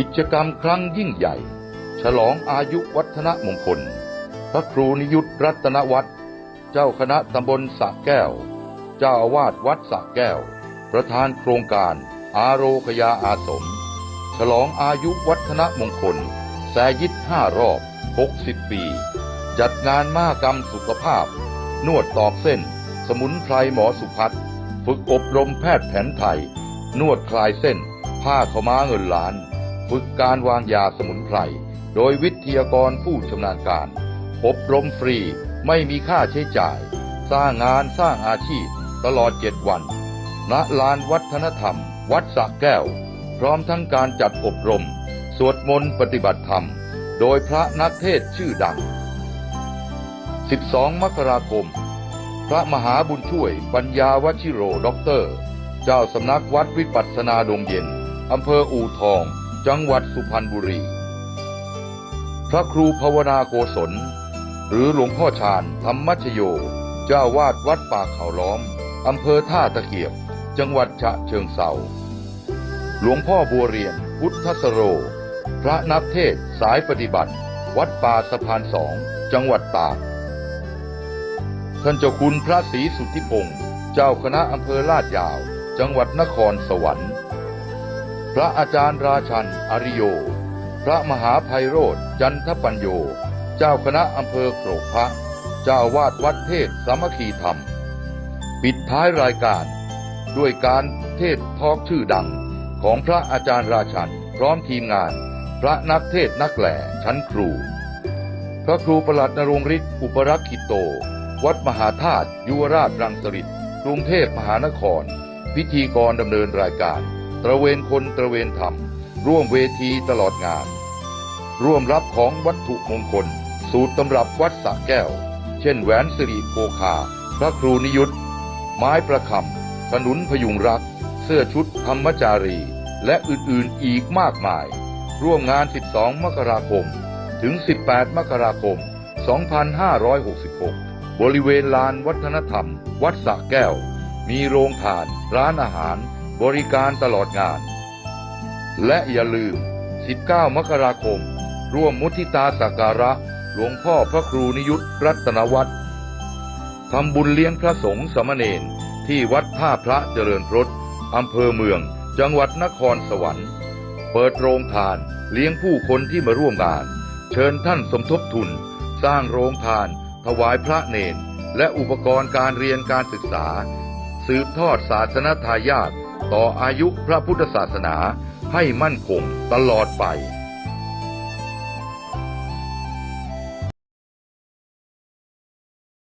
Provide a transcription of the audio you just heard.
กิจกรรมครั้งยิ่งใหญ่ ฉลองอายุวัฒนมงคล พระครูนิยุตรัตนวัฒน์เจ้าคณะตำบลสะแก้ว เจ้าอาวาสวัดสะแก้ว ประธานโครงการ อาโรคยาอาสม ฉลองอายุวัฒนมงคล แสยิดห้ารอบ 60 ปี จัดงานมหกรรมสุขภาพ นวดตอกเส้น สมุนไพรหมอสุพัฒฝึกอบรมแพทย์แผนไทย นวดคลายเส้น ผ้าขม้าเงินล้าน ฝึกการวางยาสมุนไพร โดยวิทยากรผู้ชำนาญการ อบรมฟรีไม่มีค่าใช้จ่าย สร้างงานสร้างอาชีพตลอดเจ็ดวัน ณ ลานวัฒนธรรม วัดสระแก้ว พร้อมทั้งการจัดอบรม สวดมนต์ปฏิบัติธรรม โดยพระนักเทศชื่อดัง 12 มกราคม พระมหาบุญช่วยปัญญาวชิโรด็อกเตอร์ เจ้าสำนักวัดวิปัสสนาดงเย็น อำเภออู่ทอง จังหวัดสุพรรณบุรี พระครูภาวนาโกศล หรือหลวงพ่อชาญธรรมชโย เจ้าวาดวัดป่าเขาล้อม อำเภอท่าตะเกียบ จังหวัดฉะเชิงเซาหลวงพ่อบัวเรียน พุทธสโร พระนักเทศสายปฏิบัติ วัดป่าสะพานสอง จังหวัดตาก ท่านเจ้าคุณพระศรีสุทธิพงศ์ เจ้าคณะอำเภอลาดยาว จังหวัดนครสวรรค์ ระอาจารย์ราชัน อริโย พระมหาไพโรธจันทปัญโย เจ้าคณะอำเภอโกรกพระ เจ้าวาดวัดเทศสามัคคีธรรม ปิดท้ายรายการ ด้วยการเทศทอกชื่อดังของพระอาจารย์ราชัน พร้อมทีมงาน พระนักเทศน์นักแหล่ชั้นครู พระครูประหลัดนรงฤทธิ์อุปรักขิโต วัดมหาธาตุยุวราชรังสฤษกรุงเทพมหานคร พิธีกรดำเนินรายการ ตระเวนคนตระเวนธรรม ร่วมเวทีตลอดงาน ร่วมรับของวัตถุมงคล สูตรตำรับวัดสะแก้ว เช่นแหวนสิริโภคา พระครูนิยุตไม้ประคำขนุนพยุงรัก เสื้อชุดธรรมจารี และอื่นๆอีกมากมาย ร่วมงาน 12 มกราคม ถึง 18 มกราคม 2566 บริเวณลานวัฒนธรรม วัดสะแก้ว มีโรงทาน ร้านอาหาร บริการตลอดงาน และอย่าลืม 19 มกราคม ร่วมมุทิตาสักการะ หลวงพ่อพระครูนิยุตรัตนวัฒน์ทำบุญเลี้ยงพระสงฆ์สมณเณรที่วัดท่าพระเจริญรตอำเภอเมือง จังหวัดนครสวรรค์ เปิดโรงทานเลี้ยงผู้คนที่มาร่วมงาน เชิญท่านสมทบทุน สร้างโรงทาน ถวายพระเนน และอุปกรณ์การเรียนการศึกษา สืบทอดศาสนทายาท ต่ออายุพระพุทธศาสนาให้มั่นคงตลอดไป